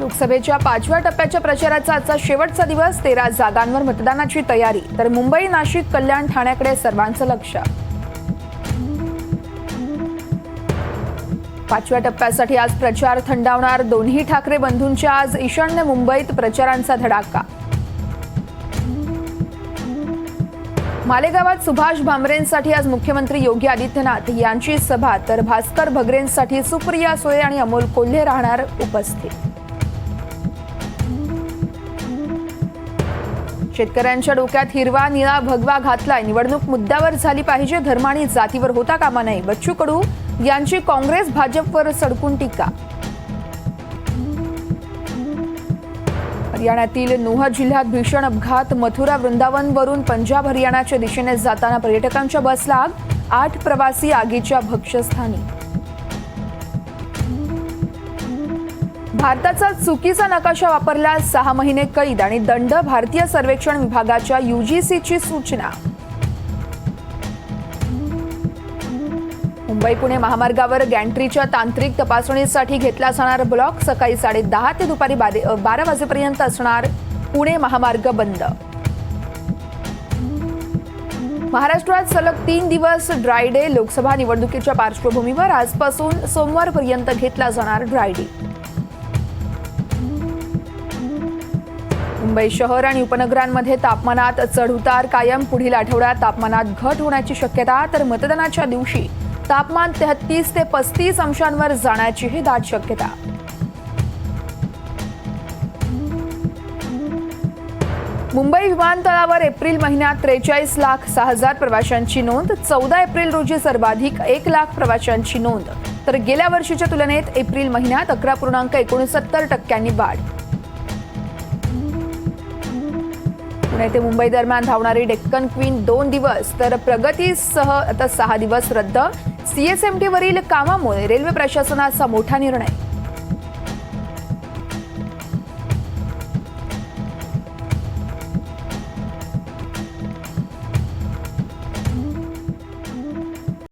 लोकसभेच्या पाचव्या टप्प्याच्या प्रचाराचा आजचा शेवटचा दिवस तेरा जागांवर मतदानाची तयारी. तर मुंबई नाशिक कल्याण ठाण्याकडे सर्वांचं लक्ष. पाचव्या टप्प्यासाठी आज प्रचार थंडावणार. दोन्ही ठाकरे बंधूंच्या आज ईशान्य मुंबईत प्रचारांचा धडाका. मालेगावात सुभाष भामरेंसाठी आज मुख्यमंत्री योगी आदित्यनाथ यांची सभा. तर भास्कर भगरेंसाठी सुप्रिया सुळे आणि अमोल कोल्हे राहणार उपस्थित. शेतकऱ्यांच्या डोक्यात हिरवा निळा भगवा घातलाय. निवडणूक मुद्द्यावर झाली पाहिजे. धर्म आणि जातीवर होता कामा नये. बच्चू कडू यांची काँग्रेस भाजपवर सडकून टीका. हरियाणातील नुह जिल्ह्यात भीषण अपघात. मथुरा वृंदावन वरून पंजाब हरियाणाच्या दिशेने जाताना पर्यटकांच्या बसला आग. आठ प्रवासी आगीच्या भक्षस्थानी भारताचा चुकीचा नकाशा वापरल्यास सहा महिने कैद आणि दंड भारतीय सर्वेक्षण विभागाच्या युजीसीची सूचना. मुंबई पुणे महामार्गावर गॅन्ट्रीच्या तांत्रिक तपासणीसाठी घेतला जाणार ब्लॉक. सकाळी साडे दहा ते दुपारी बारा वाजेपर्यंत असणार पुणे महामार्ग बंद. महाराष्ट्रात सलग तीन दिवस ड्राय डे. लोकसभा निवडणुकीच्या पार्श्वभूमीवर आजपासून सोमवारपर्यंत घेतला जाणार ड्राय डे. मुंबई शहर आणि उपनगरांमध्ये तापमानात चढउतार कायम. पुढील आठवड्यात तापमानात घट होण्याची शक्यता तर मतदानाच्या दिवशी तापमान तेहतीस ते पस्तीस अंशांवर जाण्याचीही दाट शक्यता. मुंबई विमानतळावर एप्रिल महिन्यात त्रेचाळीस लाख सहा हजार प्रवाशांची नोंद चौदा एप्रिल रोजी सर्वाधिक एक लाख प्रवाशांची नोंद. तर गेल्या वर्षीच्या तुलनेत एप्रिल महिन्यात अकरा पूर्णांक एकोणसत्तर टक्क्यांनी वाढ. पुणे ते मुंबई दरम्यान धावणारी डेक्कन क्वीन दोन दिवस तर प्रगतीसह आता सहा दिवस रद्द. सीएसएमटीवरील कामामुळे रेल्वे प्रशासनाचा मोठा निर्णय.